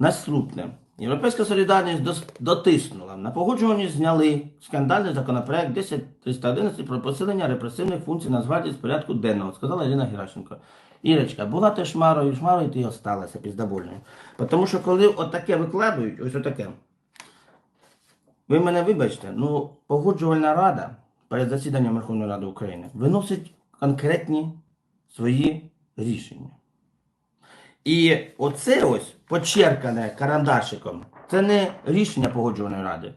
Наступне. Європейська солідарність дотиснула. На погоджуванні зняли скандальний законопроект 10311 про посилення репресивних функцій Нацгвардії з порядку денного, сказала Ірина Геращенко. Ірочка, була ти шмарою, шмарою ти осталася піздабольною. Тому що коли отаке викладують, ось отаке, ви мене вибачте, ну погоджувальна рада перед засіданням Верховної Ради України виносить конкретні свої рішення. І оце ось почеркане карандашиком, це не рішення погоджувальної ради.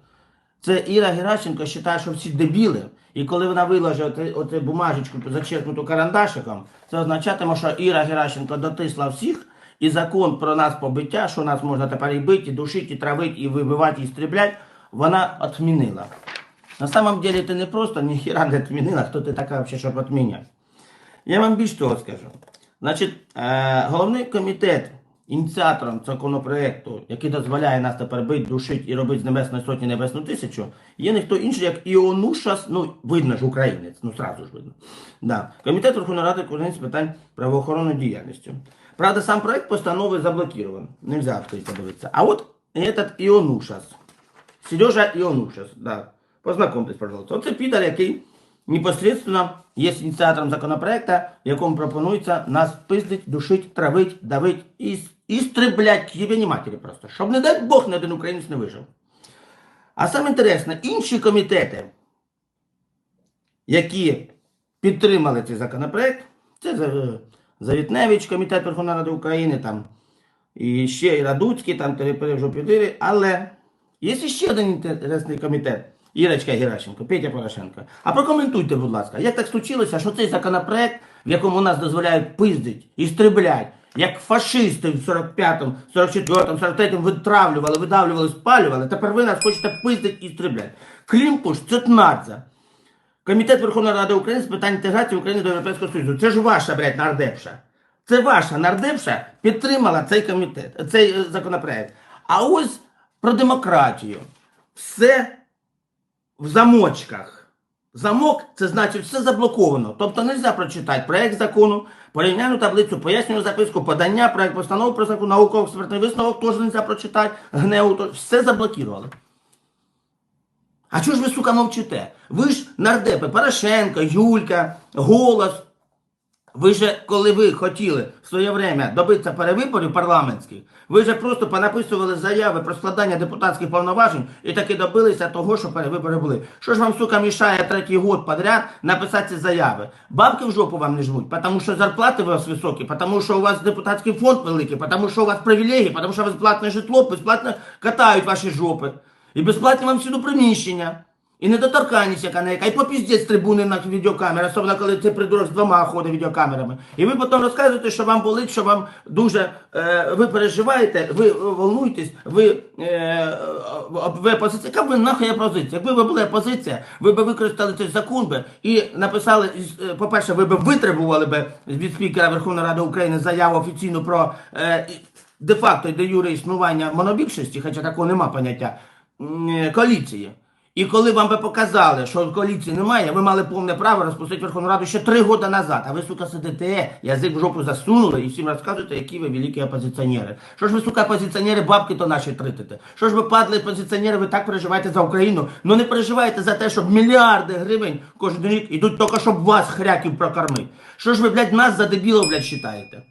Це Іра Геращенко вважає, що всі дебіли, і коли вона оте, оте бумажечку зачеркнуту карандашиком, це означатиме, що Іра Геращенко дотисла всіх, і закон про нас побиття, що нас можна тепер і бити, і душити, і травити, і вибивати, і стріляти, вона відмінила. На самом деле ти не просто ніхіра не відмінила, хто ти така взагалі, щоб відміняти. Я вам більш того скажу. Значить, е, головний комітет ініціатором законопроекту, який дозволяє нас тепер бити, душити і робити з Небесної сотні Небесну тисячу, є ніхто інший, як Іонушас, ну, видно ж, українець, ну, сразу ж видно. Да. Комітет Верховної Ради України з питань правоохоронної діяльності. Правда, сам проект постанови заблокирован. Нельзя открыть подивитися. А от этот Іонушас. Сережа Іонушас, да. Познакомьтесь, пожалуйста. Оце підар, який непосредственно є ініціатором законопроекту, якому пропонується нас пиздить, душить, травить, давить і, і стриблять к матері просто. Щоб, не дай Бог, ні один українець не вижив. А саме інтересне, інші комітети, які підтримали цей законопроект, це Завітневич, Комітет Верховної Ради України, там, і ще і Радуцький, там вже підтримали, але є ще один інтересний комітет. Ірочка Геращенко, Петя Порошенко. А прокоментуйте, будь ласка, як так случилося, що цей законопроект, в якому нас дозволяють пиздить і стриблять, як фашисти в 45-му, 44-му, 43-му витравлювали, видавлювали, спалювали, тепер ви нас хочете пиздить і стріблять. Клімпуш, Цетнадзе. Комітет Верховної Ради України з питань інтеграції України до Європейського Союзу. Це ж ваша, блядь, нардепша. Це ваша нардепша підтримала цей комітет, цей е, законопроект. А ось про демократію. Все в замочках. Замок це значить все заблоковано. Тобто не можна прочитати проєкт закону, порівняльну таблицю, пояснювальну записку, подання, проєкт постанови про закон, науково-експертний висновок теж не можна прочитати, ГНЕУ, то все заблокували. А чого ж ви, сука, мовчите? Ви ж нардепи, Порошенко, Юлька, Голос. Ви же, коли ви хотіли в своє время добитися перевиборів парламентських, ви же просто понаписували заяви про складання депутатських повноважень і таки добилися того, що перевибори були. Що ж вам, сука, мішає третій год подряд написати ці заяви? Бабки в жопу вам не жмуть, тому що зарплати у вас високі, тому що у вас депутатський фонд великий, тому що у вас привілегії, тому що у вас безплатне житло, безплатно катають ваші жопи. І безплатні вам всюди приміщення. І недоторканність, яка не яка, і попіздець з трибуни на відеокамери, особливо коли цей придурок з двома ходить відеокамерами. І ви потім розказуєте, що вам болить, що вам дуже е, ви переживаєте, ви е, волнуєтесь, ви, е, ви опозиція. Яка ви нахуй опозиція? Якби ви були опозиція, ви б використали цей закон би і написали, е, по-перше, ви б витребували б від спікера Верховної Ради України заяву офіційну про е, де-факто де юре існування монобільшості, хоча такого нема поняття е, коаліції. І коли вам би показали, що коаліції немає, ви мали повне право розпустити Верховну Раду ще три роки назад. А ви, сука, сидите, язик в жопу засунули і всім розказуєте, які ви великі опозиціонери. Що ж ви, сука, опозиціонери, бабки то наші тритите? Що ж ви, падли опозиціонери, ви так переживаєте за Україну? Ну не переживайте за те, щоб мільярди гривень кожен рік ідуть тільки, щоб вас хряків прокормити. Що ж ви, блядь, нас за дебілів, блядь, считаєте?